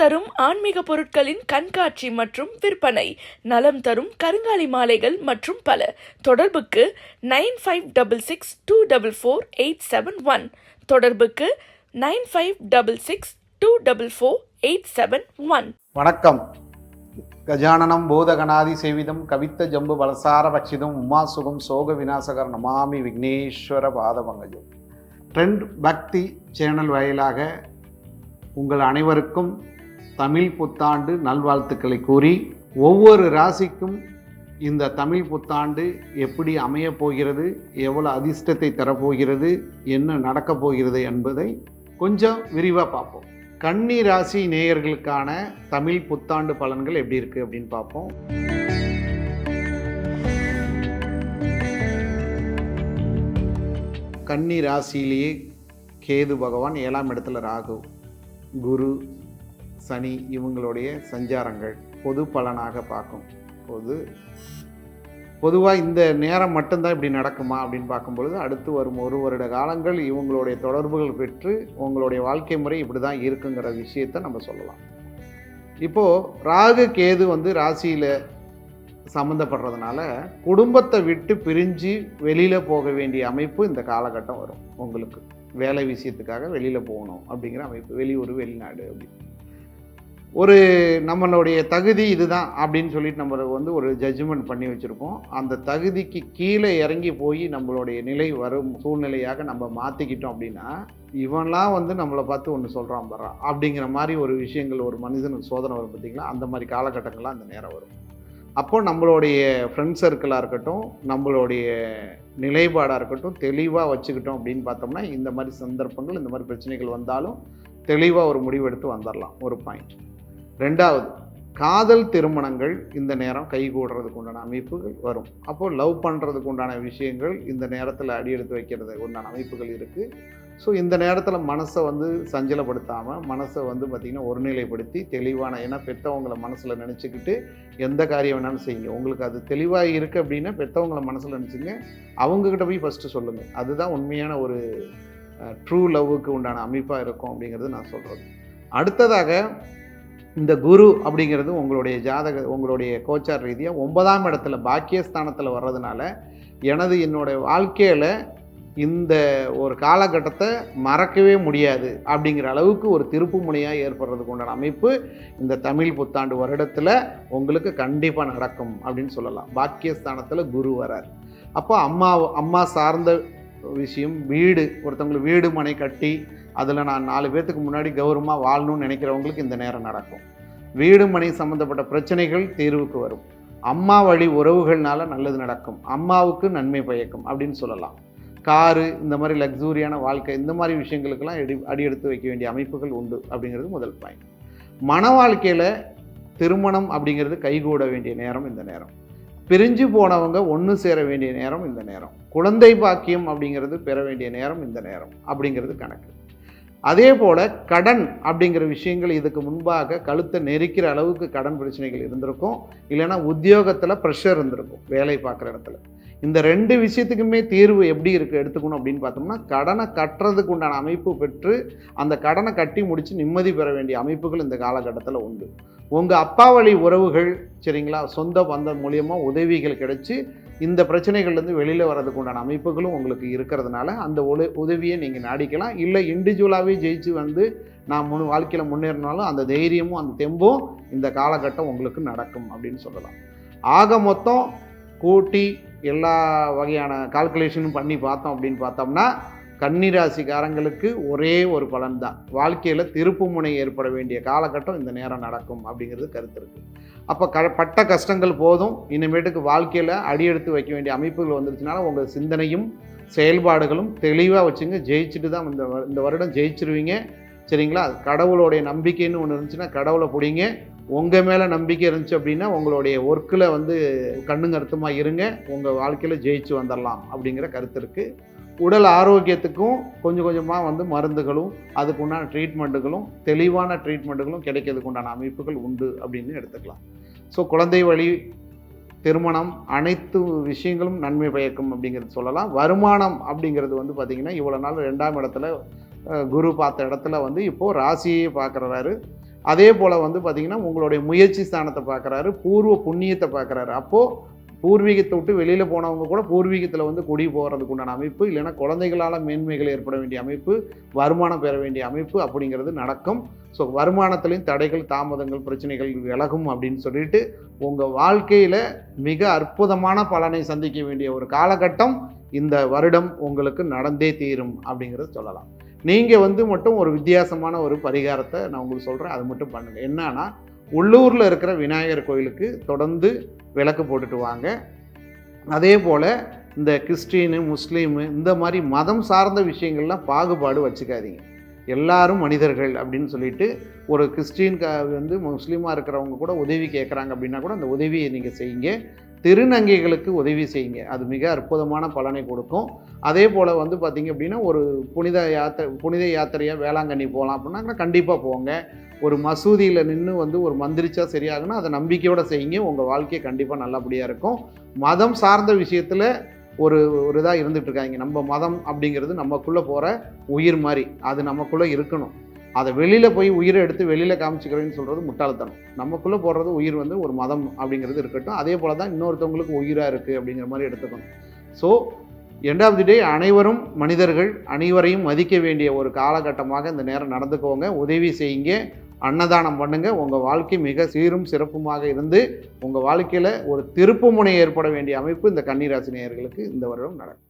தரும் ஆன்மீக பொருட்களின் கண்காட்சி மற்றும் விற்பனை. நலம் தரும் கருங்காலி மாலைகள் மற்றும் பல. தொடர்புக்கு nine five double six two double four eight seven one. தொடர்புக்கு nine five double six two double four eight seven one. வணக்கம். கஜானனம் பூதகணாதி சேவிதம் கவித்த ஜம்பு பலசார பட்சிதம் உமா சுகம் சோக விநாசகர் நமாமி விக்னேஸ்வர பாதபங்கஜம். ட்ரெண்ட் பக்தி சேனல் வாயிலாக உங்கள் அனைவருக்கும் தமிழ் புத்தாண்டு நல்வாழ்த்துக்களை கூறி ஒவ்வொரு ராசிக்கும் இந்த தமிழ் புத்தாண்டு எப்படி அமையப் போகிறது எவ்வளோ அதிர்ஷ்டத்தை தரப்போகிறது என்ன நடக்கப் போகிறது என்பதை கொஞ்சம் விரிவாக பார்ப்போம். கன்னி ராசி நேயர்களுக்கான தமிழ் புத்தாண்டு பலன்கள் எப்படி இருக்குது அப்படின்னு பார்ப்போம். கன்னி ராசியிலேயே கேது பகவான் ஏழாம் இடத்துல ராகு. குரு சனி இவங்களுடைய சஞ்சாரங்கள் பொது பலனாக பார்க்கும். பொது பொதுவாக இந்த நேரம் மட்டும்தான் இப்படி நடக்குமா அப்படின்னு பார்க்கும்பொழுது அடுத்து வரும் ஒரு வருட காலங்கள் இவங்களுடைய தொடர்புகள் பெற்று உங்களுடைய வாழ்க்கை முறை இப்படி தான் இருக்குங்கிற விஷயத்தை நம்ம சொல்லலாம். இப்போது ராகு கேது வந்து ராசியில் சம்மந்தப்படுறதுனால குடும்பத்தை விட்டு பிரிஞ்சு வெளியில் போக வேண்டிய அமைப்பு இந்த காலகட்டம் வரும். உங்களுக்கு வேலை விஷயத்துக்காக வெளியில் போகணும் அப்படிங்கிற அமைப்பு. வெளியூர் வெளிநாடு அப்படின்னு ஒரு நம்மளுடைய தகுதி இதுதான் அப்படின்னு சொல்லிட்டு நம்ம வந்து ஒரு ஜட்ஜ்மெண்ட் பண்ணி வச்சுருப்போம். அந்த தகுதிக்கு கீழே இறங்கி போய் நம்மளுடைய நிலை வரும் சூழ்நிலையாக நம்ம மாற்றிக்கிட்டோம் அப்படின்னா இவன்லாம் வந்து நம்மளை பார்த்து ஒன்று சொல்கிறான் பர்றான் அப்படிங்கிற மாதிரி ஒரு விஷயங்கள் ஒரு மனிதனுக்கு சோதனை வரும் பார்த்தீங்களா அந்த மாதிரி காலகட்டங்கள்லாம் அந்த நேரம் வரும். அப்போ நம்மளுடைய ஃப்ரெண்ட் சர்க்கிளாக இருக்கட்டும் நம்மளுடைய நிலைப்பாடாக இருக்கட்டும் தெளிவாக வச்சுக்கிட்டோம் அப்படின்னு பார்த்தோம்னா இந்த மாதிரி சந்தர்ப்பங்கள் இந்த மாதிரி பிரச்சனைகள் வந்தாலும் தெளிவாக ஒரு முடிவெடுத்து வந்துடலாம் ஒரு பாயிண்ட் ரெண்டாவது காதல் திருமணங்கள் இந்த நேரம் கைகூடுறதுக்கு உண்டான அமைப்புகள் வரும். அப்போது லவ் பண்ணுறதுக்கு உண்டான விஷயங்கள் இந்த நேரத்தில் அடியெடுத்து வைக்கிறதுக்கு உண்டான அமைப்புகள் இருக்குது ஸோ இந்த நேரத்தில் மனசை வந்து சஞ்சலப்படுத்தாமல் மனசை வந்து பார்த்திங்கன்னா ஒருநிலைப்படுத்தி தெளிவான ஏன்னா பெற்றவங்கள மனசில் நினச்சிக்கிட்டு எந்த காரியம் வேணாலும் செய்யுங்க. உங்களுக்கு அது தெளிவாக இருக்குது அப்படின்னா பெற்றவங்கள மனசில் நினச்சிங்க. அவங்கக்கிட்ட போய் ஃபஸ்ட்டு சொல்லுங்கள் அதுதான் உண்மையான ஒரு ட்ரூ லவ்வுக்கு உண்டான அமைப்பாக இருக்கும் அப்படிங்கிறது நான் சொல்கிறது அடுத்ததாக இந்த குரு அப்படிங்கிறது உங்களுடைய ஜாதக உங்களுடைய கோச்சார் ரீதியாக ஒன்பதாம் இடத்துல பாக்கியஸ்தானத்தில் வர்றதுனால எனது என்னுடைய வாழ்க்கையில் இந்த ஒரு காலகட்டத்தை மறக்கவே முடியாது அப்படிங்கிற அளவுக்கு ஒரு திருப்பு முனையாக ஏற்படுறதுக்கு உண்டான அமைப்பு இந்த தமிழ் புத்தாண்டு வருடத்தில் உங்களுக்கு கண்டிப்பாக நடக்கும் அப்படின்னு சொல்லலாம். பாக்கியஸ்தானத்தில் குரு வரார். அப்போ அம்மா அம்மா சார்ந்த விஷயம் வீடு ஒருத்தவங்களுக்கு வீடு மனை கட்டி அதில் நான் நாலு பேர்த்துக்கு முன்னாடி கௌரவமாக வாழணும்னு நினைக்கிறவங்களுக்கு இந்த நேரம் நடக்கும். வீடு மனை சம்மந்தப்பட்ட பிரச்சனைகள் தீர்வுக்கு வரும். அம்மா வழி உறவுகள்னால நல்லது நடக்கும். அம்மாவுக்கு நன்மை பயக்கும் அப்படின்னு சொல்லலாம். காரு இந்த மாதிரி லக்ஸூரியான வாழ்க்கை இந்த மாதிரி விஷயங்களுக்கெல்லாம் அடி அடி எடுத்து வைக்க வேண்டிய அமைப்புகள் உண்டு அப்படிங்கிறது முதல் பாயிண்ட் மன வாழ்க்கையில் திருமணம் அப்படிங்கிறது கைகூட வேண்டிய நேரம் இந்த நேரம். பிரிஞ்சு போனவங்க ஒன்று சேர வேண்டிய நேரம் இந்த நேரம். குழந்தை பாக்கியம் அப்படிங்கிறது பெற வேண்டிய நேரம் இந்த நேரம் அப்படிங்கிறது கணக்கு. அதே போல் கடன் அப்படிங்கிற விஷயங்கள் இதுக்கு முன்பாக கழுத்தை நெரிக்கிற அளவுக்கு கடன் பிரச்சனைகள் இருந்திருக்கும். இல்லைன்னா உத்தியோகத்தில் ப்ரெஷர் இருந்திருக்கும் வேலை பார்க்குற இடத்துல. இந்த ரெண்டு விஷயத்துக்குமே தீர்வு எப்படி இருக்குது எடுத்துக்கணும் அப்படின்னு பார்த்தோம்னா கடனை கட்டுறதுக்கு உண்டான அமைப்பு பெற்று அந்த கடனை கட்டி முடித்து நிம்மதி பெற வேண்டிய அமைப்புகள் இந்த காலகட்டத்தில் உண்டு. உங்கள் அப்பா வழி உறவுகள் சரிங்களா? சொந்த பந்தம் மூலியமாக உதவிகள் கிடைச்சி இந்த பிரச்சனைகள்லேருந்து வெளியில் வர்றதுக்கு உண்டான அமைப்புகளும் உங்களுக்கு இருக்கிறதுனால அந்த உல உதவியை நீங்கள் நாடிக்கலாம். இல்லை இண்டிவிஜுவலாகவே ஜெயிச்சு வந்து நான் முன் வாழ்க்கையில் முன்னேறினாலும் அந்த தைரியமும் அந்த தெம்பும் இந்த காலகட்டம் உங்களுக்கு நடக்கும் அப்படின்னு சொல்லலாம். ஆக மொத்தம் கூட்டி எல்லா வகையான கால்குலேஷனும் பண்ணி பார்த்தோம் அப்படின்னு பார்த்தோம்னா கன்னிராசிக்காரங்களுக்கு ஒரே ஒரு பலன் தான் வாழ்க்கையில் திருப்பு முனை ஏற்பட வேண்டிய காலகட்டம் இந்த நேரம் நடக்கும் அப்படிங்கிறது கருத்து இருக்குது அப்போ க பட்ட கஷ்டங்கள் போதும். இனிமேட்டுக்கு வாழ்க்கையில் அடியெடுத்து வைக்க வேண்டிய அமைப்புகள் வந்துருச்சுனால உங்கள் சிந்தனையும் செயல்பாடுகளும் தெளிவாக வச்சுங்க. ஜெயிச்சுட்டு தான் இந்த இந்த வருடம் ஜெயிச்சிருவீங்க. சரிங்களா? கடவுளுடைய நம்பிக்கைன்னு ஒன்று இருந்துச்சுன்னா கடவுளை பிடிங்க. உங்கள் மேலே நம்பிக்கை இருந்துச்சு அப்படின்னா உங்களுடைய ஒர்க்கில் வந்து கண்ணுங்கருத்துமாக இருங்க. உங்கள் வாழ்க்கையில் ஜெயிச்சு வந்துடலாம் அப்படிங்கிற கருத்து இருக்குது உடல் ஆரோக்கியத்துக்கும் கொஞ்சம் கொஞ்சமாக வந்து மருந்துகளும் அதுக்கு உண்டான ட்ரீட்மெண்ட்டுகளும் தெளிவான ட்ரீட்மெண்ட்டுகளும் கிடைக்கிறதுக்கு உண்டான அமைப்புகள் உண்டு அப்படின்னு எடுத்துக்கலாம். ஸோ குழந்தை வழி திருமணம் அனைத்து விஷயங்களும் நன்மை பயக்கும் அப்படிங்கிறது சொல்லலாம். வருமானம் அப்படிங்கிறது வந்து பார்த்திங்கன்னா இவ்வளோ நாள் ரெண்டாம் இடத்துல குரு பார்த்த இடத்துல வந்து இப்போது ராசியை பார்க்குறாரு. அதே போல் வந்து பார்த்திங்கன்னா உங்களுடைய முயற்சி ஸ்தானத்தை பார்க்குறாரு. பூர்வ புண்ணியத்தை பார்க்குறாரு. அப்போது பூர்வீகத்தை விட்டு வெளியில் போனவங்க கூட பூர்வீகத்தில் வந்து குடி போகிறதுக்கு உண்டான அமைப்பு இல்லைன்னா குழந்தைகளால் மேன்மைகள் ஏற்பட வேண்டிய அமைப்பு வருமானம் பெற வேண்டிய அமைப்பு அப்படிங்கிறது நடக்கும். ஸோ வருமானத்துலேயும் தடைகள் தாமதங்கள் பிரச்சனைகள் விலகும் அப்படின்னு சொல்லிட்டு உங்கள் வாழ்க்கையில் மிக அற்புதமான பலனை சந்திக்க வேண்டிய ஒரு காலகட்டம் இந்த வருடம் உங்களுக்கு நடந்தே தீரும் அப்படிங்கிறத சொல்லலாம். நீங்கள் வந்து மட்டும் ஒரு வித்தியாசமான ஒரு பரிகாரத்தை நான் உங்களுக்கு சொல்கிறேன் அது மட்டும் பண்ணுங்கள் என்னன்னா உள்ளூரில் இருக்கிற விநாயகர் கோயிலுக்கு தொடர்ந்து விளக்கு போட்டுட்டு வாங்க. அதே போல் இந்த கிறிஸ்டினு முஸ்லீமு இந்த மாதிரி மதம் சார்ந்த விஷயங்கள்லாம் பாகுபாடு வச்சுக்காதீங்க. எல்லாரும் மனிதர்கள் அப்படின்னு சொல்லிட்டு ஒரு கிறிஸ்டின் க வந்து முஸ்லீமாக இருக்கிறவங்க கூட உதவி கேட்குறாங்க அப்படின்னா கூட அந்த உதவியை நீங்கள் செய்யுங்க. திருநங்கைகளுக்கு உதவி செய்யுங்க. அது மிக அற்புதமான பலனை கொடுக்கும். அதே போல் வந்து பார்த்திங்க அப்படின்னா ஒரு புனித யாத்திரை புனித யாத்திரையாக வேளாங்கண்ணி போகலாம் அப்படின்னா கண்டிப்பாக போங்க. ஒரு மசூதியில் நின்று வந்து ஒரு மந்திரிச்சா சரியாகுன்னா அதை நம்பிக்கையோடு செய்யுங்க. உங்கள் வாழ்க்கையை கண்டிப்பாக நல்லபடியாக இருக்கும். மதம் சார்ந்த விஷயத்தில் ஒரு ஒரு இதாக இருந்துகிட்ருக்காங்க நம்ம மதம் அப்படிங்கிறது நமக்குள்ளே போகிற உயிர் மாதிரி. அது நமக்குள்ளே இருக்கணும். அதை வெளியில் போய் உயிரை எடுத்து வெளியில் காமிச்சிக்கிறேன்னு சொல்கிறது முட்டாள்தனம். நமக்குள்ளே போடுறது உயிர் வந்து ஒரு மதம் அப்படிங்கிறது இருக்கட்டும். அதே போல் தான் இன்னொருத்தவங்களுக்கு உயிராக இருக்குது அப்படிங்கிற மாதிரி எடுத்துக்கணும். So end of the day அனைவரும் மனிதர்கள் அனைவரையும் மதிக்க வேண்டிய ஒரு காலகட்டமாக இந்த நேரம் நடந்துக்கோங்க. உதவி செய்யுங்க. அன்னதானம் பண்ணுங்க. உங்கள் வாழ்க்கை மிக சீரும் சிறப்புமாக இருந்து உங்கள் வாழ்க்கையில் ஒரு திருப்பு முனை ஏற்பட வேண்டிய அமைப்பு இந்த கன்னிராசி நேயர்களுக்கு இந்த வருடம் நடக்கும்.